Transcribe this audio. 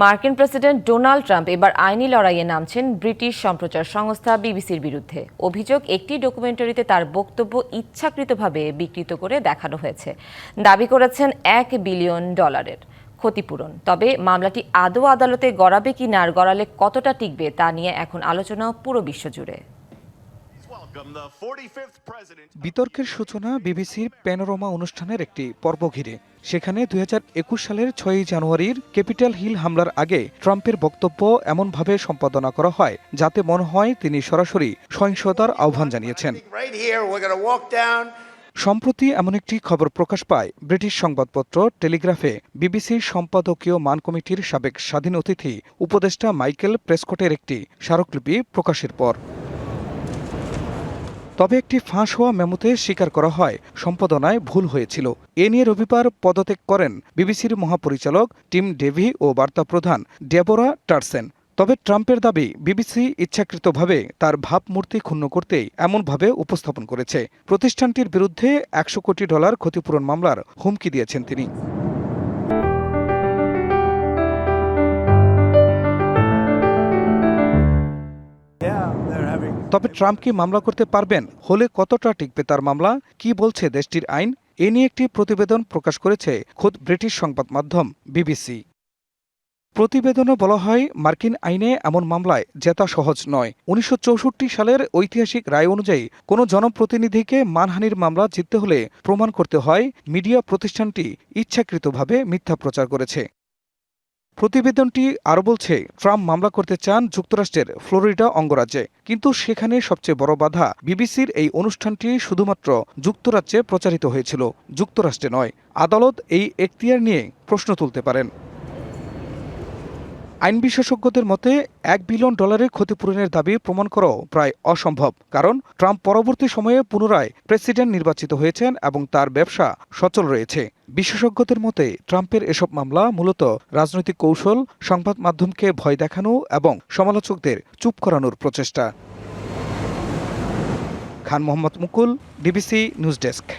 মার্কিন president Donald Trump এবার আইনি লড়াইয়ে নামছেন ব্রিটিশ সম্প্রচার সংস্থা বিবিসির বিরুদ্ধে। অভিযোগ, একটি ডকুমেন্টারিতে তার বক্তব্য ইচ্ছাকৃতভাবে বিকৃত করে দেখানো হয়েছে। দাবি করেছেন এক বিলিয়ন ডলারের ক্ষতিপূরণ। তবে মামলাটি আদৌ আদালতে গড়াবে কি না আর গড়ালে কতটা টিকবে তা নিয়ে এখন আলোচনা পুরো 45th president. বিতর্কের সূচনা বিবিসির প্যানোরমা অনুষ্ঠানের একটি পর্ব ঘিরে। সেখানে দুই হাজার একুশ সালের ছয়ই জানুয়ারির ক্যাপিটাল হিল হামলার আগে ট্রাম্পের বক্তব্য এমনভাবে সম্পাদনা করা হয় যাতে মনে হয় তিনি সরাসরি সহিংসতার আহ্বান জানিয়েছেন. সম্প্রতি এমন একটি খবর প্রকাশ পায় ব্রিটিশ সংবাদপত্র টেলিগ্রাফে বিবিসির সম্পাদকীয় মান কমিটির সাবেক স্বাধীন অতিথি উপদেষ্টা মাইকেল প্রেসকটের একটি স্মারকলিপি প্রকাশের পর। তবে একটি ফাঁস হওয়া মেমোতে স্বীকার করা হয়। সম্পাদনায় ভুল হয়েছিল। এ নিয়ে রবিবার পদত্যাগ করেন বিবিসির মহাপরিচালক টিম ডেভি ও বার্তা প্রধান ডেবোরা টার্সেন। তবে ট্রাম্পের দাবি, বিবিসি ইচ্ছাকৃতভাবে তার ভাবমূর্তি ক্ষুণ্ণ করতে এমনভাবে উপস্থাপন করেছে। প্রতিষ্ঠানটির বিরুদ্ধে একশো কোটি ডলার ক্ষতিপূরণ মামলার হুমকি দিয়েছেন তিনি। তবে ট্রাম্প কি মামলা করতে পারবেন? হলে কতটা টিকবে তার মামলা? কি বলছে দেশটির আইন? এ নিয়ে একটি প্রতিবেদন প্রকাশ করেছে খোদ ব্রিটিশ সংবাদ মাধ্যম, বিবিসি। প্রতিবেদনে বলা হয়, মার্কিন আইনে এমন মামলায় জেতা সহজ নয়। উনিশশো সালের ঐতিহাসিক রায় অনুযায়ী, কোনো জনপ্রতিনিধিকে মানহানির মামলা জিততে হলে প্রমাণ করতে হয়, মিডিয়া প্রতিষ্ঠানটি ইচ্ছাকৃতভাবে মিথ্যা প্রচার করেছে। প্রতিবেদনটি আরও বলছে, ট্রাম্প মামলা করতে চান যুক্তরাষ্ট্রের ফ্লোরিডা অঙ্গরাজ্যে। কিন্তু সেখানে সবচেয়ে বড় বাধা বিবিসির এই অনুষ্ঠানটি শুধুমাত্র যুক্তরাজ্যে প্রচারিত হয়েছিল, যুক্তরাষ্ট্রে নয়। আদালত এই এখতিয়ার নিয়ে প্রশ্ন তুলতে পারেন। আইন বিশেষজ্ঞদের মতে, এক বিলিয়ন ডলারের ক্ষতিপূরণের দাবি প্রমাণ করাও প্রায় অসম্ভব। কারণ, ট্রাম্প পরবর্তী সময়ে পুনরায় প্রেসিডেন্ট নির্বাচিত হয়েছেন এবং তার ব্যবসা সচল রয়েছে। বিশেষজ্ঞদের মতে, ট্রাম্পের এসব মামলা মূলত রাজনৈতিক কৌশল, সংবাদ মাধ্যমকে ভয় দেখানো এবং সমালোচকদের চুপ করানোর প্রচেষ্টা। Khan Mohammad Mukul DBC news desk.